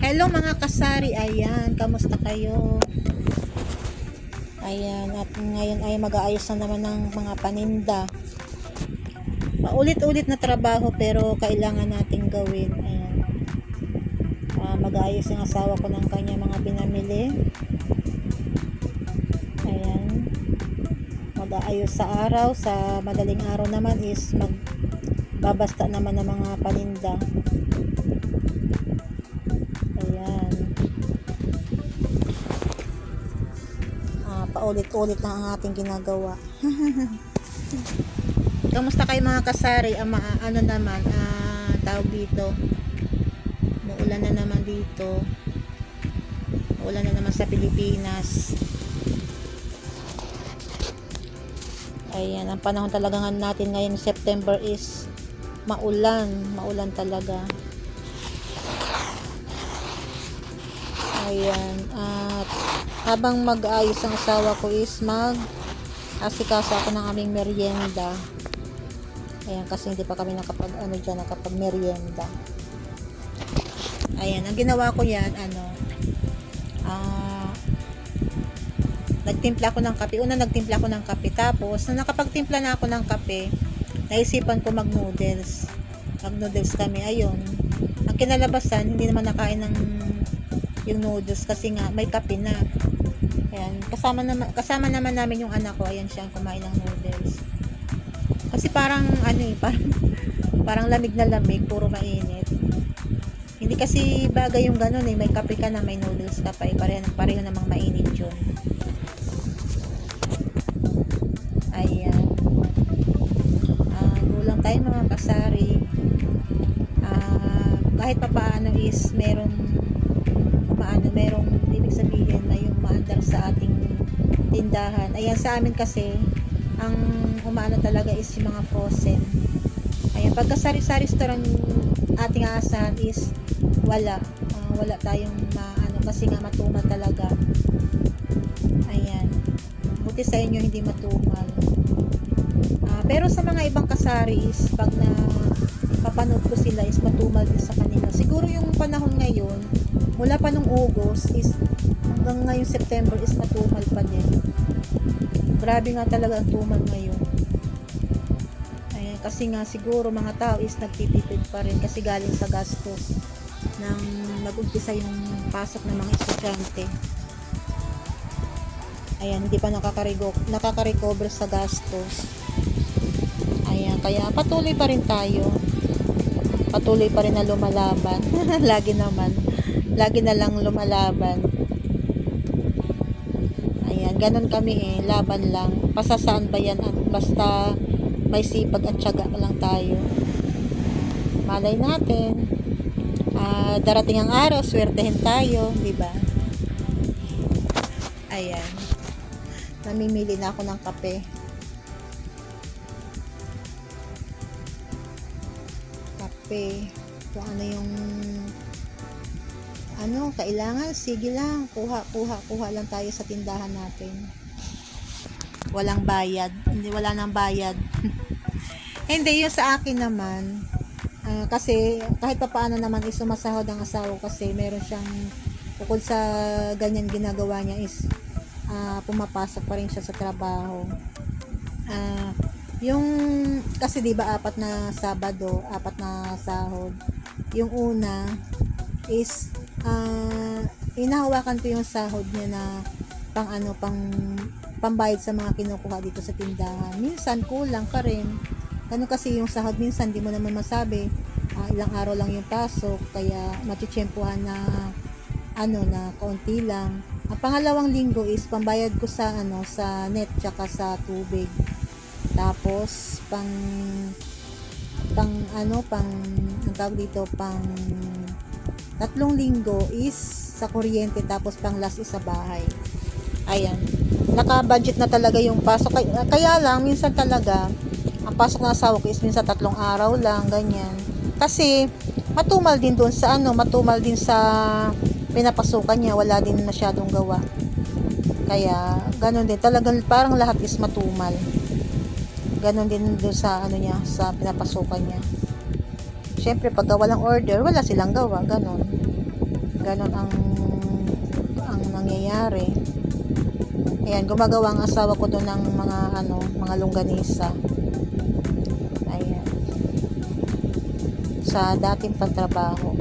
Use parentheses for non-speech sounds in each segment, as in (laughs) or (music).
Hello mga kasari, ayan, kamusta kayo? Ayan, at ngayon ay mag-aayos na naman ng mga paninda. Paulit-ulit na trabaho pero kailangan nating gawin. Ayan. Ah, mag-aayos yung asawa ko ng kanya mga pinamili. Ayan. Mag-aayos sa araw, sa madaling araw naman is magbabasta naman ng mga paninda. Ayan. Ah, paulit-ulit na ang ating ginagawa. (laughs) Kamusta kayo mga kasari? Ama, ano naman, ah, tawag dito. Muulan na naman dito. Uulan na naman sa Pilipinas. Ayan, ang panahon talaga natin ngayon September is maulan. Maulan talaga. Ayan. At habang mag-ayos ang asawa ko is mag asikaso ako ng aming merienda. Ayan, kasi hindi pa kami nakapag, ano dyan, nakapag merienda. Ayan, ang ginawa ko yan, ano, ah, nagtimpla ako ng kape. Una, nagtimpla ako ng kape. Tapos, nung nakapagtimpla na ako ng kape, naisipan ko mag-noodles. Mag-noodles kami. Ayun. Ang kinalabasan, hindi naman nakain ng yung noodles kasi nga may kape na. Ayan, kasama naman kasama naman namin yung anak ko. Ayan siya kumain ng noodles. Kasi parang ano eh, parang (laughs) parang lamig na lamig, puro mainit. Hindi kasi bagay yung ganun eh, may kape ka na, may noodles ka pa eh, pareho, pareho namang mainit yun. Tayo mga kasari. Ah, kahit pa paano is meron maano, merong ibig sabihin na yung maandar sa ating tindahan. Ayan, sa amin kasi, ang umaano talaga is yung mga frozen. Ayan, pagka sari-sari restaurant ating aasahan is wala. Ah, wala tayong maano kasi nga matumal talaga. Ayan. Buti sa inyo hindi matumal. Ah, pero sa mga ibang kasari is pag na papanood ko sila is matumal din sa kanila. Siguro yung panahon ngayon, mula pa nung August is hanggang ngayong September is matumal pa din. Grabe nga talaga ang tumal ngayon. Ayan, kasi nga siguro mga tao is nagtitipid pa rin kasi galing sa gastos ng nag-umpisa yung pasok ng mga estudyante. Ayan, hindi pa nakaka-recover sa gastos. Kaya patuloy pa rin tayo. Patuloy pa rin na lumalaban. (laughs) Lagi naman. Lagi na lang lumalaban. Ayan, ganun kami eh. Laban lang. Pasasaan ba yan? Basta may sipag at tiyaga lang tayo. Malay natin. Ah, darating ang araw, swertehin tayo, di ba? Ayan. Namimili na ako ng kape. Kape. Kung ano yung ano, kailangan, sige lang, kuha, kuha, kuha lang tayo sa tindahan natin. Walang bayad. Hindi, wala nang bayad. (laughs) Hindi, yung sa akin naman, ah, kasi kahit pa paano naman is sumasahod ang asawa kasi meron siyang bukod sa ganyan ginagawa niya is ah, pumapasok pa rin siya sa trabaho. Ah, yung kasi 'di ba apat na Sabado, apat na sahod. Yung una is ah inahawakan ko yung sahod niya na pang ano pang pambayad sa mga kinukuha dito sa tindahan. Minsan kulang pa rin. Ganun kasi yung sahod minsan di mo naman masabi ah, ilang araw lang yung pasok kaya matityempuhan na ano na kaunti lang. Ang pangalawang linggo is pambayad ko sa ano sa net tsaka sa tubig. Tapos pang pang ano pang ang tawag dito pang tatlong linggo is sa kuryente tapos pang last is sa bahay. Ayan. Naka-budget na talaga yung pasok. Kaya, kaya lang, minsan talaga, ang pasok ng asawa ko is minsan tatlong araw lang, ganyan. Kasi, matumal din doon sa ano, matumal din sa pinapasukan niya, wala din masyadong gawa. Kaya, ganun din. Talagang parang lahat is matumal. Ganon din doon sa ano niya, sa pinapasukan niya. syempre pagka walang order, wala silang gawa, ganon. Ganon ang ang nangyayari. Ayan, gumagawa ang asawa ko doon ng mga ano, mga longganisa. Ayan. Sa dating pantrabaho.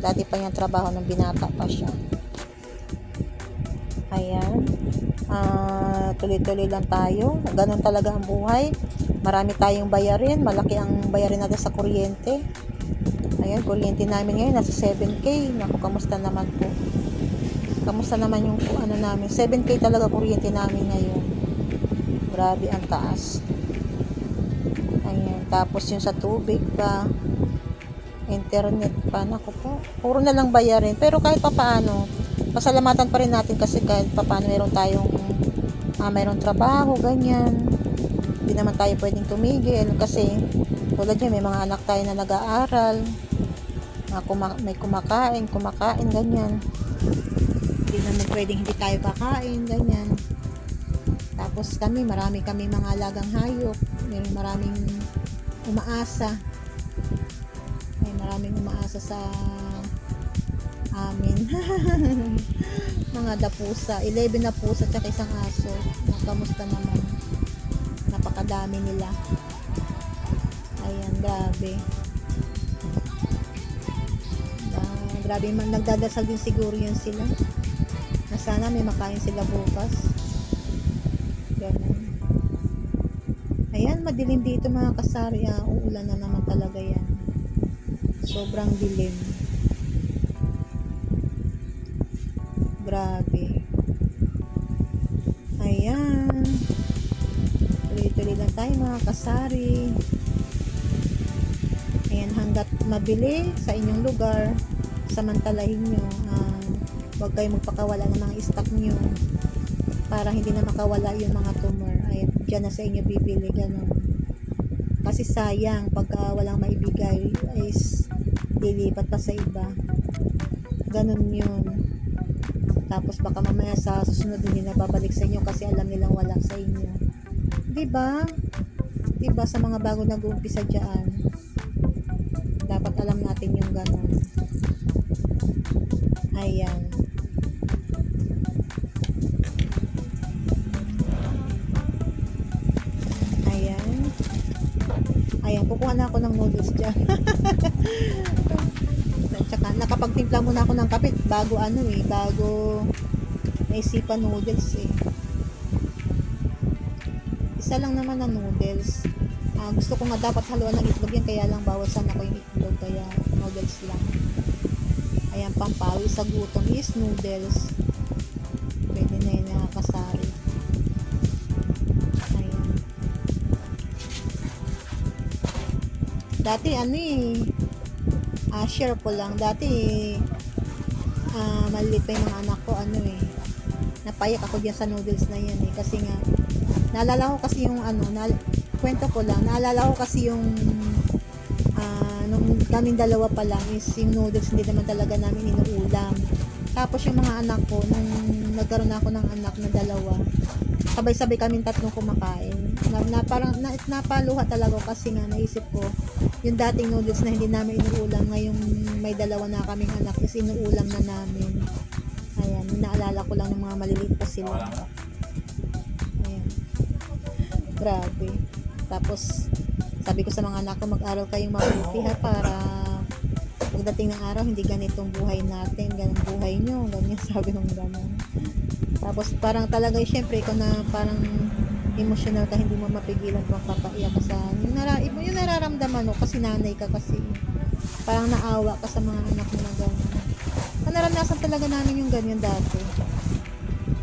Dati pa niyang trabaho nung binata pa siya. Ayan. Ah, tuloy-tuloy lang tayo. Ganon talaga ang buhay. Marami tayong bayarin. Malaki ang bayarin natin sa kuryente. Ayan, kuryente namin ngayon nasa 7K. Naku, kamusta naman po? Kamusta naman yung ano namin? 7K talaga kuryente namin ngayon. Grabe ang taas. Ayan, tapos yung sa tubig pa internet pa, naku po. Puro na lang bayarin. Pero kahit pa paano, pasalamatan pa rin natin kasi kahit pa paano meron tayong ah, mayroong trabaho, ganyan. Hindi naman tayo pwedeng tumigil kasi tulad niya, may mga anak tayo na nag-aaral. na kuma- may kumakain, kumakain, ganyan. Hindi naman pwedeng hindi tayo kakain, ganyan. Tapos kami, marami kami mga alagang hayop. May maraming umaasa. May maraming umaasa sa amin. (laughs) mga dapusa. 11 na pusa at isang aso. Kamusta naman? Napakadami nila. Ayan, grabe. Ah, grabe, nagdadasal din siguro yan sila. Na sana may makain sila bukas. Ganun. Ayan, madilim dito mga kasari. Ah, uulan na naman talaga yan. Sobrang dilim. Grabe. Ayan. Tuloy-tuloy lang tayo mga kasari. Ayan, hanggat mabili sa inyong lugar, samantalahin nyo. Ah, huwag kayo magpakawala ng mga stock nyo para hindi na makawala yung mga tumor. Ayan, dyan na sa inyo bibili. Ganun. Kasi sayang pagka walang maibigay is lilipat pa sa iba. Ganun yun. Tapos baka mamaya sa susunod hindi na babalik sa inyo kasi alam nilang wala sa inyo. 'Di ba? 'Di ba sa mga bago nag-uumpisa diyan? Dapat alam natin yung ganun. Ayan. Ayan. Ayan, kukuha na ako ng noodles dyan. (laughs) At saka, nakapagtimpla muna ako ng kape bago ano eh, bago naisipan noodles eh. Isa lang naman ang noodles. Ah, gusto ko nga dapat haluan ng itlog yan, kaya lang bawasan ako yung itlog, kaya noodles lang. Ayan, pampawi sa gutom is noodles. Pwede na yun nakakasari. Ayan. Dati ano eh, ah, share ko lang. Dati, ah, maliit pa yung mga anak ko, ano eh, napayak ako dyan sa noodles na yan eh. Kasi nga, naalala ko kasi yung ano, na, kwento ko lang, naalala ko kasi yung, ah, nung kaming dalawa pa lang is yung noodles hindi naman talaga namin inuulam. Tapos yung mga anak ko, nung nagkaroon ako ng anak na dalawa, sabay-sabay kaming tatlong kumakain. Na, na parang na, napaluha talaga kasi nga naisip ko, yung dating noodles na hindi namin inuulam, ngayong may dalawa na kaming anak is inuulam na namin. Ayan, naalala ko lang ng mga maliliit pa sila. Ayan. Grabe. Tapos, sabi ko sa mga anak ko, mag-aral kayong mabuti ha para pagdating ng araw, hindi ganitong buhay natin, ganang buhay nyo, ganyan (laughs) sabi ng gano'n. Tapos parang talaga, syempre, ikaw na parang emotional ka, hindi mo mapigilan kung papaiyak ka sa yung, nara, yung nararamdaman mo, kasi nanay ka kasi parang naawa ka sa mga anak mo na gano'n. Ah, Naranasan talaga namin yung ganyan dati.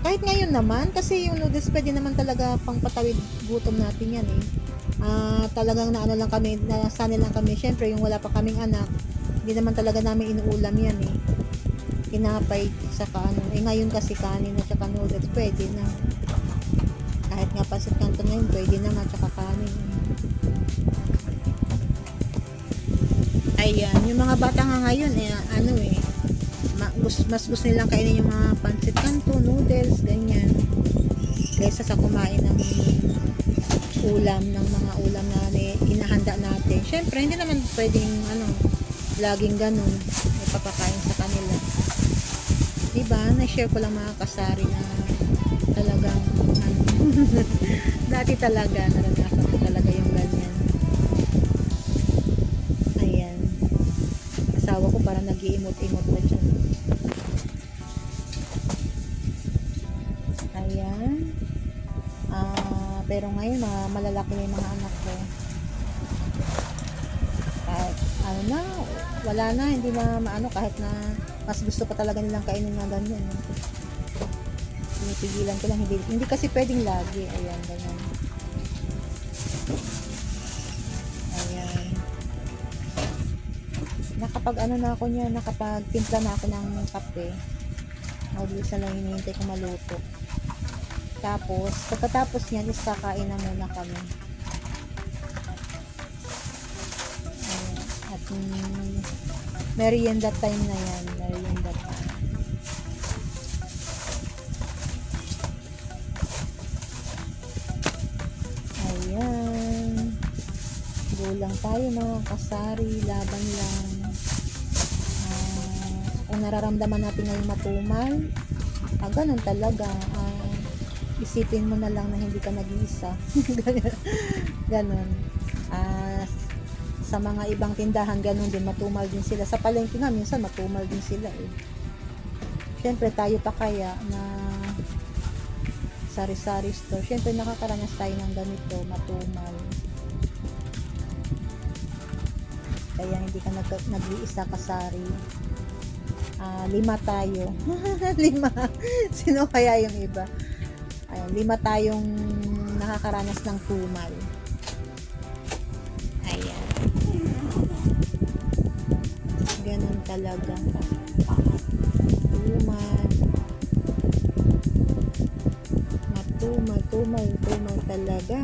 Kahit ngayon naman, kasi yung noodles pwede naman talaga pang patawid gutom natin yan eh. Ah, talagang naano lang kami, nasanay lang kami. Syempre, yung wala pa kaming anak, hindi naman talaga namin inuulam yan eh. Kinapay sa ano. Eh ngayon kasi kanin at saka noodles, pwede na. Kahit nga pasit kanto ngayon, pwede na nga tsaka kanin. Ayan, yung mga bata nga ngayon, eh, ano eh, ma- gus- mas gusto nilang kainin yung mga pancit kanto, noodles, ganyan. Kaysa sa kumain ng ulam ng mga ulam na inahanda natin. Syempre, hindi naman pwedeng ano, laging ganun. Ipapakain sa kanila. Diba? Na-share ko lang mga kasari na talagang ano, (laughs) dati talaga naranasan talaga yung ganyan. Asawa ko parang nag-iimot-imot na dyan. Ayan. Ah, pero ngayon, ah, malalaki na yung mga anak ko. Kahit, ano na, wala na, hindi na maano, kahit na mas gusto pa talaga nilang kainin na ganyan. Pinipigilan ko lang, hindi, hindi kasi pwedeng lagi. Ayan, ganyan. Nakapag ano na ako niya, nakapag timpla na ako ng kape. Mabilis na lang hinihintay ko maluto. Tapos, pagkatapos niyan, is kakain na muna kami. At mm, merienda time na yan. Merienda time. Ayan. Gulang tayo mga kasari. Laban lang. Kung nararamdaman natin ngayong matumal, ah, ganun talaga. Ah, isipin mo na lang na hindi ka nag-iisa. (laughs) ganun. Ah, sa mga ibang tindahan, ganun din, matumal din sila. Sa palengke nga, minsan matumal din sila eh. Siyempre, tayo pa kaya na sari-sari store. Siyempre, nakakaranas tayo ng ganito, matumal. Kaya hindi ka nag nag-iisa kasari. Ah, lima tayo. (laughs) lima. Sino kaya yung iba? Ayun, lima tayong nakakaranas ng tumal. Ayan. Ganun talaga. Tumal. Matumal, tumal, tumal talaga.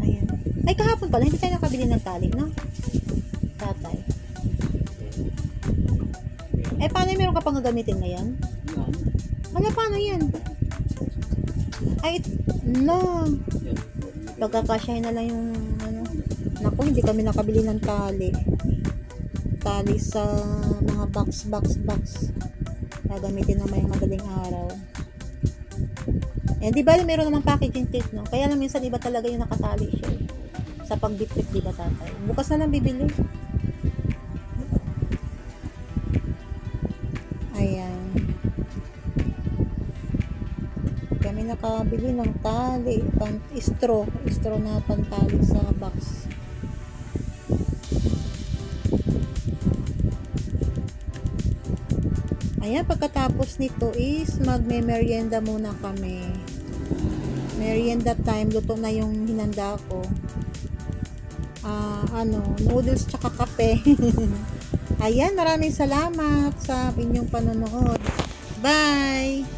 Ayan. Ay, kahapon pala, hindi tayo nakabili ng tali, no? Tatay. Eh, paano meron ka pang gagamitin ngayon? Wala, paano yan? Ay, no. Pagkakasyahin na lang yung, ano. Naku, hindi kami nakabili ng tali. Tali sa mga box, box, box. Gagamitin naman yung madaling araw. Eh, di ba meron namang packaging tape, no? Kaya lang minsan iba talaga yung nakatali siya. eh. Sa pag-bittrip, di ba tatay? Bukas na lang bibili. Nakabili ng tali, pan, straw, straw na pantali sa box. Ayan, pagkatapos nito is magme-merienda muna kami. Merienda time, luto na yung hinanda ko. Ah, ano, noodles tsaka kape. (laughs) Ayan, maraming salamat sa inyong panonood. Bye!